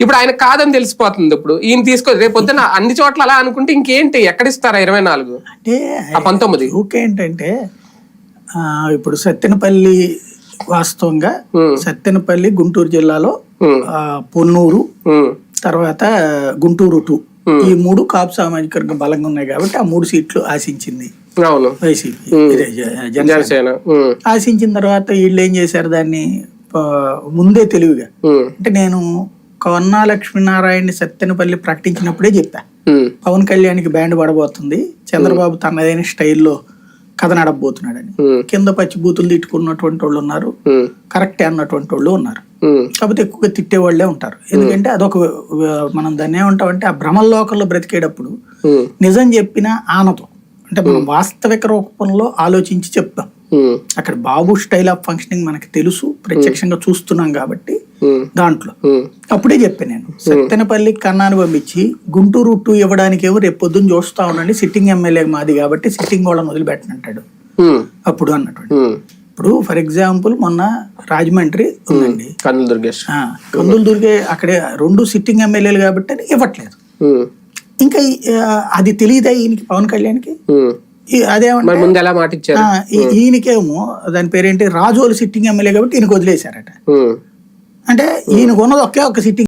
ఇప్పుడు ఆయన కాదని తెలిసిపోతుంది ఇప్పుడు. ఈయన తీసుకో రేపు పొద్దున అన్ని చోట్ల అలా అనుకుంటే ఇంకేంటి? ఎక్కడిస్తారా ఇరవై నాలుగు? అంటే పంతొమ్మిది? ఊకే ఏంటంటే ఆ, ఇప్పుడు సత్తెనపల్లి వాస్తవంగా సత్తెనపల్లి గుంటూరు జిల్లాలో పొన్నూరు తర్వాత గుంటూరు టూ. ఈ మూడు కాపు సామాజిక వర్గం బలంగా ఉన్నాయి కాబట్టి ఆ మూడు సీట్లు ఆశించింది. అవును. వైసీపీ జనసేన. ఆశించిన తర్వాత వీళ్ళు ఏం చేశారు దాన్ని? ముందే తెలివిగా. అంటే నేను కొన్నా లక్ష్మీనారాయణని సత్తెనపల్లి ప్రకటించినప్పుడే చెప్పా. పవన్ కళ్యాణ్కి బ్యాండ్ పడబోతుంది. చంద్రబాబు తనదైన స్టైల్లో కథ నడబోతున్నాడని కింద పచ్చి బూతులు తిట్టుకున్నటువంటి వాళ్ళు ఉన్నారు. కరెక్టే అన్నటువంటి వాళ్ళు ఉన్నారు. కాకపోతే ఎక్కువగా తిట్టేవాళ్ళే ఉంటారు. ఎందుకంటే అదొక మనం దాన్ని ఏమంటామంటే ఆ భ్రమల లోకంలో బ్రతికేటప్పుడు నిజం చెప్పిన ఆనతో. అంటే మనం వాస్తవిక రూపంలో ఆలోచించి చెప్తాం. అక్కడ బాబు స్టైల్ ఆఫ్ ఫంక్షనింగ్ మనకి తెలుసు ప్రత్యక్షంగా చూస్తున్నాం కాబట్టి దాంట్లో. అప్పుడే చెప్పాను నేను సత్తెనపల్లి కన్నాను పంపించి గుంటూరు టూ ఇవ్వడానికి ఏమో రేపు పొద్దున్న చూస్తా ఉండండి సిట్టింగ్ ఎమ్మెల్యే మాది కాబట్టి సిట్టింగ్ వాళ్ళని వదిలిపెట్టనంటాడు. అప్పుడు అన్నటువంటి. ఉమ్. ఇప్పుడు ఫర్ ఎగ్జాంపుల్ మొన్న రాజమండ్రి ఉందండి. కన్నుల దుర్గేష్. కందులు దుర్గే అక్కడే రెండు సిట్టింగ్ ఎమ్మెల్యేలు కాబట్టి ఇవ్వట్లేదు. ఇంకా అది తెలియదా ఈయనకి పవన్ కళ్యాణ్కి? అదేమంటే ముందు ఎలా మాట ఇచ్చారు ఈయనకేమో దాని పేరేంటి? రాజోలు సిట్టింగ్ ఎమ్మెల్యే కాబట్టి ఈయనకు వదిలేశారట. అంటే ఈయనకు ఉన్నది ఒకే ఒక సిట్టింగ్